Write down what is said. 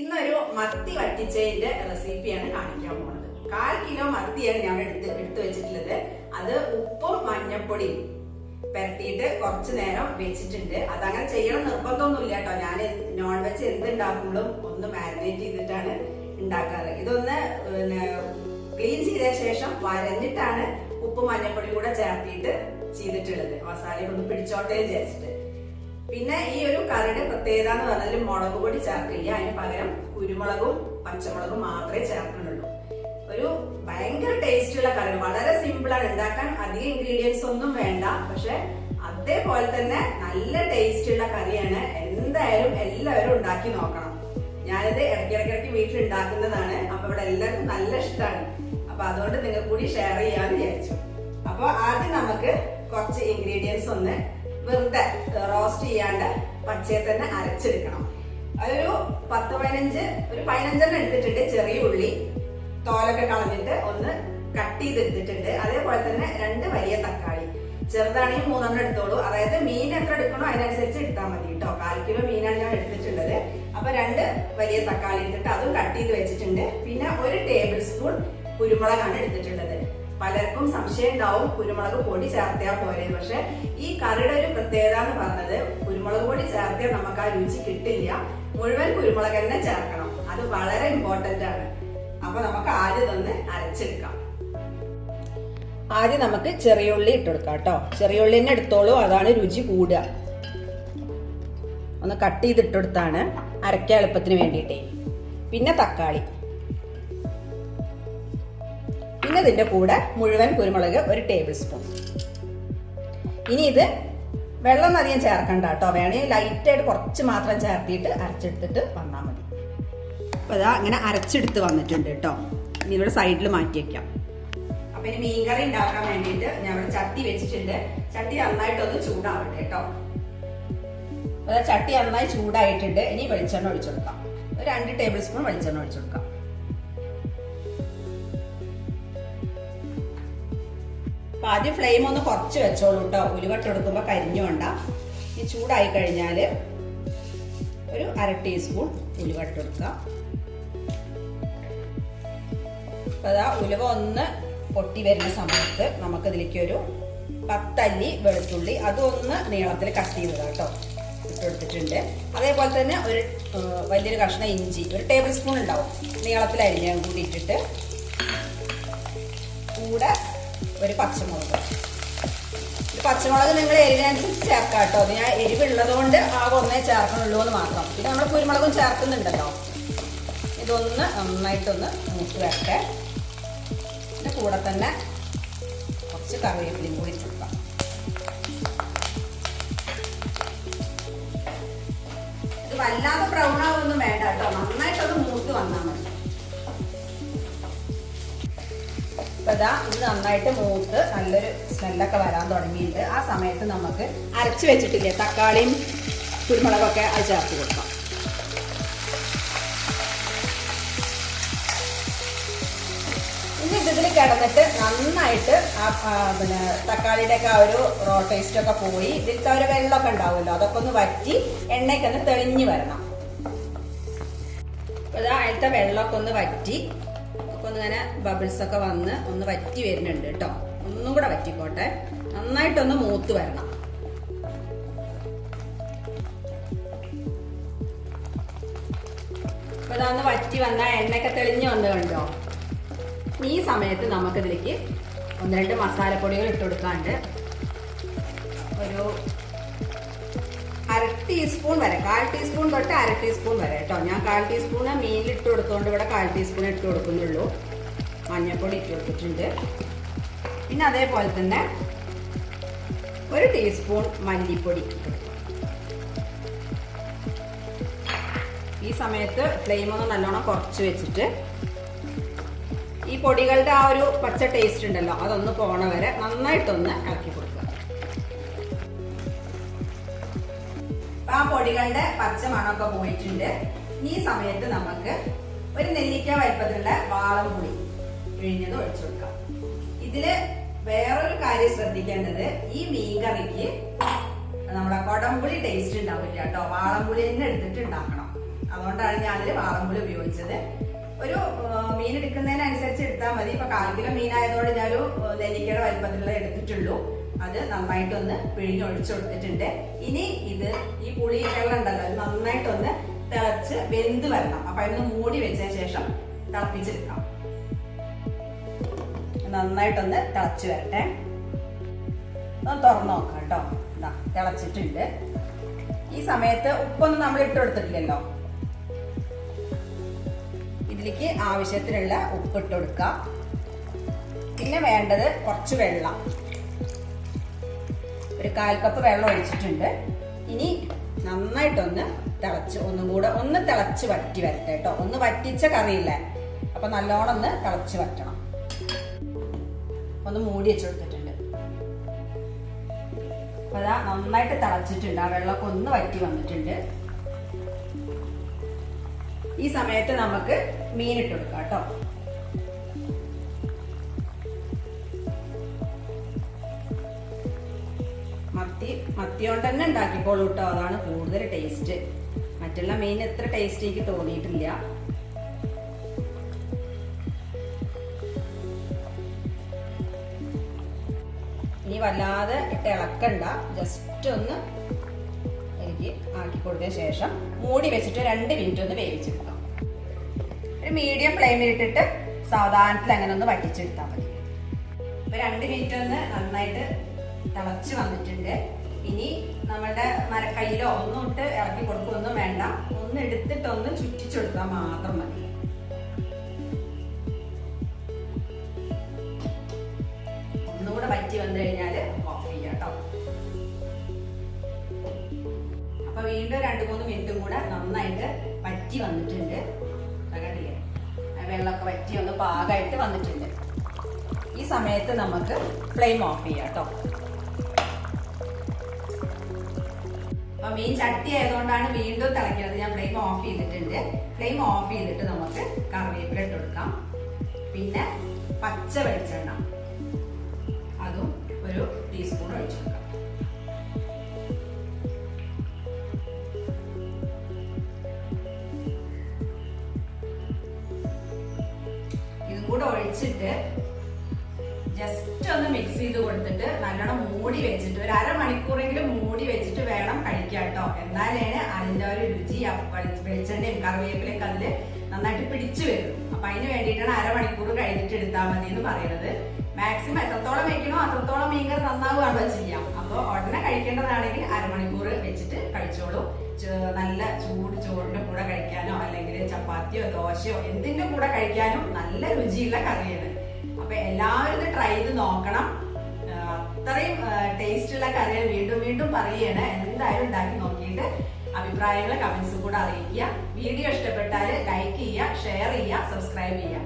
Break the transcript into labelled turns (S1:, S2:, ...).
S1: ഇന്നൊരു മത്തി വറ്റിച്ചതിന്റെ റെസിപ്പിയാണ് കാണിക്കാൻ പോകുന്നത് കാൽ കിലോ മത്തിയാണ് ഞാൻ എടുത്ത് എടുത്തു വെച്ചിട്ടുള്ളത്. അത് ഉപ്പും മഞ്ഞപ്പൊടിയും പെരട്ടിയിട്ട് കുറച്ച് നേരം വെച്ചിട്ടുണ്ട്. അതങ്ങനെ ചെയ്യണം നിർബന്ധമൊന്നുമില്ല കേട്ടോ. ഞാൻ നോൺ വെജ് എന്തുണ്ടാക്കുമ്പോഴും ഒന്ന് മാരിനേറ്റ് ചെയ്തിട്ടാണ് ഉണ്ടാക്കാറ്. ഇതൊന്ന് ക്ലീൻ ചെയ്ത ശേഷം വരഞ്ഞിട്ടാണ് ഉപ്പ് മഞ്ഞപ്പൊടി കൂടെ ചേർത്തിയിട്ട് ചെയ്തിട്ടുള്ളത്. മസാല ഒന്ന് പിടിച്ചോട്ടേ വിചാരിച്ചിട്ട്. പിന്നെ ഈ ഒരു കറിയുടെ പ്രത്യേകത എന്ന് പറഞ്ഞാൽ മുളക് പൊടി ചേർക്കില്ല. അതിന് പകരം കുരുമുളകും പച്ചമുളകും മാത്രമേ ചേർക്കുന്നുള്ളൂ. ഒരു ഭയങ്കര ടേസ്റ്റുള്ള കറി വളരെ സിമ്പിൾ ആണ്. ഉണ്ടാക്കാൻ അധികം ഇൻഗ്രീഡിയൻസ് ഒന്നും വേണ്ട. പക്ഷെ അതേപോലെ തന്നെ നല്ല ടേസ്റ്റ് ഉള്ള കറിയാണ്. എന്തായാലും എല്ലാവരും ഉണ്ടാക്കി നോക്കണം. ഞാനിത് ഇടയ്ക്കിടയ്ക്കിടയ്ക്ക് വീട്ടിൽ ഉണ്ടാക്കുന്നതാണ് അപ്പൊ ഇവിടെ എല്ലാവർക്കും നല്ല ഇഷ്ടമാണ് അപ്പൊ അതുകൊണ്ട് നിങ്ങൾ കൂടി ഷെയർ ചെയ്യാന്ന് വിചാരിച്ചു. അപ്പൊ ആദ്യം നമുക്ക് കുറച്ച് ഇൻഗ്രീഡിയൻസ് ഒന്ന് വെറുതെ റോസ്റ്റ് ചെയ്യാണ്ട് പച്ചയെ തന്നെ അരച്ചെടുക്കണം. അതൊരു പത്ത് പതിനഞ്ച് ഒരു പതിനഞ്ചെണ്ണം എടുത്തിട്ടുണ്ട് ചെറിയ ഉള്ളി. തോലൊക്കെ കളഞ്ഞിട്ട് ഒന്ന് കട്ട് ചെയ്തെടുത്തിട്ടുണ്ട്. അതേപോലെ തന്നെ രണ്ട് വലിയ തക്കാളി. ചെറുതാണെങ്കിൽ മൂന്നെണ്ണം എടുത്തോളൂ. അതായത് മീൻ എത്ര എടുക്കണോ അതിനനുസരിച്ച് എടുത്താൽ മതി കേട്ടോ. കാൽ കിലോ മീനാണ് ഞാൻ എടുത്തിട്ടുള്ളത് അപ്പൊ രണ്ട് വലിയ തക്കാളി എടുത്തിട്ട് അതും കട്ട് ചെയ്ത് വെച്ചിട്ടുണ്ട്. പിന്നെ ഒരു ടേബിൾ സ്പൂൺ കുരുമുളകാണ് എടുത്തിട്ടുള്ളത്. പലർക്കും സംശയം ഉണ്ടാവും കുരുമുളക് പൊടി ചേർത്തിയാൽ പോരെ. പക്ഷെ ഈ കറിയുടെ ഒരു പ്രത്യേകത എന്ന് പറഞ്ഞത് കുരുമുളക് പൊടി ചേർത്തിയാൽ നമുക്ക് ആ രുചി കിട്ടില്ല. മുഴുവൻ കുരുമുളക് തന്നെ ചേർക്കണം. അത് വളരെ ഇമ്പോർട്ടന്റ് ആണ്. അപ്പൊ നമുക്ക് ആദ്യം തന്നെ അരച്ചെടുക്കാം. ആദ്യം നമുക്ക് ചെറിയുള്ളി ഇട്ടെടുക്കാം കേട്ടോ. ചെറിയുള്ളി തന്നെ എടുത്തോളൂ. അതാണ് രുചി കൂടുക. ഒന്ന് കട്ട് ചെയ്തിട്ടെടുത്താണ് അരയ്ക്കാൻ എളുപ്പത്തിന് വേണ്ടിയിട്ടേ. പിന്നെ തക്കാളി. പിന്നെ ഇതിന്റെ കൂടെ മുഴുവൻ കുരുമുളക് ഒരു ടേബിൾ സ്പൂൺ ഇനി ഇത് വെള്ളം അധികം ചേർക്കണ്ട കേട്ടോ. വേണമെങ്കിൽ ലൈറ്റായിട്ട് കുറച്ച് മാത്രം ചേർത്തിട്ട് അരച്ചെടുത്തിട്ട് വന്നാൽ മതി. അപ്പോൾ അതാ അങ്ങനെ അരച്ചെടുത്ത് വന്നിട്ടുണ്ട് കേട്ടോ. ഇനി ഇവിടെ സൈഡിൽ മാറ്റി വെക്കാം. അപ്പൊ ഇനി മീൻകറി ഉണ്ടാക്കാൻ വേണ്ടിയിട്ട് ഞാൻ ഇവിടെ ചട്ടി വെച്ചിട്ടുണ്ട്. ചട്ടി നന്നായിട്ടൊന്ന് ചൂടാവട്ടെ കേട്ടോ. അപ്പൊ ചട്ടി നന്നായി ചൂടായിട്ടുണ്ട്. ഇനി വെളിച്ചെണ്ണ ഒഴിച്ചു കൊടുക്കാം. ഒരു രണ്ട് ടേബിൾ സ്പൂൺ വെളിച്ചെണ്ണ ഒഴിച്ചു കൊടുക്കാം. അപ്പൊ ആദ്യം ഫ്ലെയിം ഒന്ന് കുറച്ച് വെച്ചോളൂ കേട്ടോ ഉലുവട്ട് എടുക്കുമ്പോ കരിഞ്ഞു വേണ്ട. ഈ ചൂടായി കഴിഞ്ഞാൽ ഒരു അര ടീസ്പൂൺ ഉലുവട്ട് എടുക്കാം അതാ ഉലുവ ഒന്ന് പൊട്ടി വരുന്ന സമയത്ത് നമുക്കിതിലേക്ക് ഒരു പത്തല്ലി വെളുത്തുള്ളി അതൊന്ന് നീളത്തിൽ കട്ട് ചെയ്തതാ കേട്ടോ ഇട്ടെടുത്തിട്ടുണ്ട് അതേപോലെ തന്നെ ഒരു വലിയൊരു കഷ്ണം ഇഞ്ചി ഒരു ടേബിൾ സ്പൂൺ ഉണ്ടാവും. നീളത്തിൽ അരിഞ്ഞ കൂടി ഇട്ടിട്ട്. കൂടെ ഒരു പച്ചമുളക്. പച്ചമുളക് നിങ്ങൾ എരിവിനനുസരിച്ച് ചേർക്കാം കേട്ടോ. അത് ഞാൻ എരിവുള്ളതുകൊണ്ട് ആ ഒന്നേ ചേർക്കണുള്ളൂ എന്ന് മാത്രം. പിന്നെ നമ്മൾ കുരുമുളകും ചേർക്കുന്നുണ്ടല്ലോ. ഇതൊന്ന് നന്നായിട്ടൊന്ന് മൂത്ത് വരട്ടെ. പിന്നെ കൂടെ തന്നെ കുറച്ച് കറിവേപ്പിലയും കൂടി ചുക്കാം വല്ലാതെ ബ്രൗൺ ആവൊന്നും വേണ്ട കേട്ടോ. നന്നായിട്ടൊന്ന് മൂത്ത് വന്നാൽ മതി. അപ്പൊ ഇത് നന്നായിട്ട് മൂത്ത് നല്ലൊരു സ്മെല്ലൊക്കെ വരാൻ തുടങ്ങിയിട്ടുണ്ട്. ആ സമയത്ത് നമുക്ക് അരച്ച് വെച്ചിട്ടില്ലേ തക്കാളിയും കുരുമുളകൊക്കെ അത് ചേർത്ത് കൊടുക്കാം. ഇനി ഇതിൽ കിടന്നിട്ട് നന്നായിട്ട് ആ പിന്നെ തക്കാളിയുടെ ഒക്കെ ആ ഒരു റോ ടേസ്റ്റ് ഒക്കെ പോയി. ഇതിലത്തെ ഒരു വെള്ളമൊക്കെ ഉണ്ടാവുമല്ലോ അതൊക്കെ ഒന്ന് വറ്റി എണ്ണയ്ക്ക് ഒന്ന് തെളിഞ്ഞു വരണം. ഇതാ അതിലത്തെ വെള്ളമൊക്കെ ഒന്ന് വറ്റി. അപ്പൊ ഒന്ന് ഇങ്ങനെ ബബിൾസ് ഒക്കെ വന്ന് ഒന്ന് വറ്റി വരുന്നുണ്ട് കേട്ടോ. ഒന്നും കൂടെ വറ്റിക്കോട്ടെ. നന്നായിട്ടൊന്ന് മൂത്ത് വരണം. അപ്പൊ ഇതാ ഒന്ന് വറ്റി വന്ന എണ്ണയൊക്കെ തെളിഞ്ഞു വന്നു കണ്ടോ? ഈ സമയത്ത് നമുക്കിതിലേക്ക് ഒന്ന് രണ്ട് മസാലപ്പൊടികൾ ഇട്ട് കൊടുക്കാണ്ട് ഒരു അര ടീസ്പൂൺ വരെ കാൽ ടീസ്പൂൺ തൊട്ട് അര ടീസ്പൂൺ വരെ കേട്ടോ ഞാൻ കാൽ ടീസ്പൂൺ മീനിൽ ഇട്ട് കൊടുത്തോണ്ട് ഇവിടെ കാൽ ടീസ്പൂൺ ഇട്ട് കൊടുക്കുന്നുള്ളൂ. മഞ്ഞൾപ്പൊടി ഇട്ട് കൊടുത്തിട്ടുണ്ട്. പിന്നെ അതേപോലെ തന്നെ ഒരു ടീസ്പൂൺ മല്ലിപ്പൊടി ഈ സമയത്ത് ഫ്ലെയിം ഒന്ന് നല്ലോണം കുറച്ച് വെച്ചിട്ട് പൊടികളുടെ ആ ഒരു പച്ച ടേസ്റ്റ് ഉണ്ടല്ലോ അതൊന്ന് പോണ വരെ നന്നായിട്ടൊന്ന് ഇളക്കി കൊടുക്കുക. ആ പൊടികളുടെ പച്ച മണമൊക്കെ പോയിട്ടുണ്ട്. ഈ സമയത്ത് നമുക്ക് ഒരു നെല്ലിക്ക വലിപ്പത്തിലുള്ള വാളം പൊടി പിഴിഞ്ഞത് ഒഴിച്ചു കൊടുക്കാം. ഇതിൽ വേറൊരു കാര്യം ശ്രദ്ധിക്കേണ്ടത് ഈ മീൻകറിക്ക് നമ്മുടെ കൊടംപുളി ടേസ്റ്റ് ഉണ്ടാവില്ല കേട്ടോ. വാളംപുളി തന്നെ എടുത്തിട്ട് ഉണ്ടാക്കണം അതുകൊണ്ടാണ് അതിൽ വാളംപുളി ഉപയോഗിച്ചത്. ഒരു മീൻ എടുക്കുന്നതിനനുസരിച്ച് എടുത്താൽ മതി. ഇപ്പൊ കാൽ കിലോ മീനായതുകൊണ്ട് ഞാനൊരു നെല്ലിക്കയുടെ വലിപ്പത്തിലുള്ള എടുത്തിട്ടുള്ളൂ. അത് നന്നായിട്ടൊന്ന് പിഴിഞ്ഞൊഴിച്ചു കൊടുത്തിട്ടുണ്ട്. ഇനി ഇത് ഈ പുളി വെള്ളം ഉണ്ടല്ലോ അത് നന്നായിട്ടൊന്ന് തിളച്ച് വെന്ത് വരണം. അപ്പൊ അതിന് മൂടി വെച്ചതിന് ശേഷം തിളപ്പിച്ചെടുക്കാം. നന്നായിട്ടൊന്ന് തിളച്ച് വരട്ടെ. ഒന്ന് തുറന്നു നോക്കാം കേട്ടോ. തിളച്ചിട്ടുണ്ട്. ഈ സമയത്ത് ഉപ്പൊന്നും നമ്മൾ ഇട്ട് കൊടുത്തിട്ടില്ലല്ലോ. ഇതിലേക്ക് ആവശ്യത്തിനുള്ള ഉപ്പ് ഇട്ട് കൊടുക്കുക പിന്നെ വേണ്ടത് കുറച്ച് വെള്ളം. ഒരു കാൽ കപ്പ് വെള്ളം ഒഴിച്ചിട്ടുണ്ട്. ഇനി നന്നായിട്ടൊന്ന് തിളച്ച് ഒന്നും കൂടെ ഒന്ന് തിളച്ച് വറ്റി വരട്ടെ കേട്ടോ. ഒന്ന് വറ്റിച്ച കറിയില്ലേ. അപ്പൊ നല്ലോണം ഒന്ന് തിളച്ച് വറ്റണം. ഒന്ന് മൂടി വെച്ച് കൊടുത്തിട്ടുണ്ട്. അപ്പൊ അതാ നന്നായിട്ട് തിളച്ചിട്ടുണ്ട്. ആ വെള്ളമൊക്കെ ഒന്ന് വറ്റി വന്നിട്ടുണ്ട്. ഈ സമയത്ത് നമുക്ക് മീൻ ഇട്ട് കൊടുക്കാം കേട്ടോ. മത്തി മത്തി കൊണ്ട് തന്നെ ഉണ്ടാക്കിക്കോളൂ കേട്ടോ. അതാണ് കൂടുതൽ ടേസ്റ്റ് മറ്റുള്ള മീൻ എത്ര ടേസ്റ്റ് എനിക്ക് തോന്നിയിട്ടില്ല. ഇനി വല്ലാതെ ഇട്ട് ഇളക്കണ്ട. ജസ്റ്റ് ഒന്ന് എനിക്ക് ആക്കി കൊടുത്ത ശേഷം മൂടി വെച്ചിട്ട് രണ്ട് മിനിറ്റ് ഒന്ന് വേവിച്ചെടുക്കാം. ഒരു മീഡിയം ഫ്ലെയിമിൽ ഇട്ടിട്ട് സാവധാനത്തിൽ അങ്ങനെ ഒന്ന് വറ്റിച്ചെടുത്താൽ മതി. ഇപ്പൊ രണ്ട് മിനിറ്റ് ഒന്ന് നന്നായിട്ട് തിളച്ച് വന്നിട്ടുണ്ട്. ഇനി നമ്മുടെ മരക്കൈയിലോ ഒന്നും ഇട്ട് ഇറക്കി കൊടുക്കുകയൊന്നും വേണ്ട. ഒന്ന് എടുത്തിട്ട് ഒന്ന് ചുറ്റിച്ചെടുത്താൽ മാത്രം മതി. ഒന്നുകൂടെ വറ്റി വന്നു കഴിഞ്ഞാൽ ഓഫ് ചെയ്യാം കേട്ടോ. അപ്പൊ വീണ്ടും രണ്ട് മൂന്ന് മിനിറ്റും കൂടെ നന്നായിട്ട് വറ്റി വന്നിട്ടുണ്ട്. വെള്ളമൊക്കെ വറ്റി ഒന്ന് പാകമായിട്ട് വന്നിട്ടുണ്ട്. ഈ സമയത്ത് നമുക്ക് ഫ്ലെയിം ഓഫ് ചെയ്യാം കേട്ടോ അപ്പൊ മീൻ ചട്ടി ആയതുകൊണ്ടാണ് വീണ്ടും തിളയ്ക്കുന്നത്. ഞാൻ ഫ്ലെയിം ഓഫ് ചെയ്തിട്ടുണ്ട്. ഫ്ലെയിം ഓഫ് ചെയ്തിട്ട് നമുക്ക് കറിവേപ്പില ഇട്ട് കൊടുക്കാം. പിന്നെ പച്ച വെളിച്ചെണ്ണ. അതും ഒരു ടീസ്പൂൺ ഒഴിച്ചു കൊടുക്കാം. കൂടെ ഒഴിച്ചിട്ട് ജസ്റ്റ് ഒന്ന് മിക്സ് ചെയ്ത് കൊടുത്തിട്ട് നല്ലോണം മൂടി വെച്ചിട്ട് ഒരു അരമണിക്കൂറെങ്കിലും മൂടി വെച്ചിട്ട് വേണം കഴിക്കാൻ കേട്ടോ. എന്നാലേ അതിന്റെ ഒരു രുചി വെളിച്ചെണ്ണയും കറിവേപ്പിലൊക്കെ അതിൽ നന്നായിട്ട് പിടിച്ചു വരും. അപ്പൊ അതിന് വേണ്ടിയിട്ടാണ് അരമണിക്കൂർ കഴിഞ്ഞിട്ട് എടുത്താൽ മതി എന്ന് പറയുന്നത് മാക്സിമം എത്രത്തോളം വെക്കണോ അത്രത്തോളം മീൻകറി നന്നാവുകയാണോ ചെയ്യാം. അപ്പോൾ ഉടനെ കഴിക്കേണ്ടതാണെങ്കിൽ അരമണിക്കൂർ വെച്ചിട്ട് കഴിച്ചോളൂ. നല്ല ചൂട് ചോറിന്റെ കൂടെ കഴിക്കാനോ അല്ലെങ്കിൽ ചപ്പാത്തിയോ ദോശയോ എന്തിന്റെ കൂടെ കഴിക്കാനോ നല്ല രുചിയുള്ള കറിയാണ്. അപ്പൊ എല്ലാവരും ഇത് ട്രൈ ചെയ്ത് നോക്കണം. അത്രയും ടേസ്റ്റുള്ള കറികൾ വീണ്ടും വീണ്ടും പറയുകയാണ്. എന്തായാലും ഉണ്ടാക്കി നോക്കിയിട്ട് അഭിപ്രായങ്ങൾ കമന്റ്സ് കൂടെ അറിയിക്കുക. വീഡിയോ ഇഷ്ടപ്പെട്ടാൽ ലൈക്ക് ചെയ്യുക ഷെയർ ചെയ്യുക സബ്സ്ക്രൈബ് ചെയ്യുക.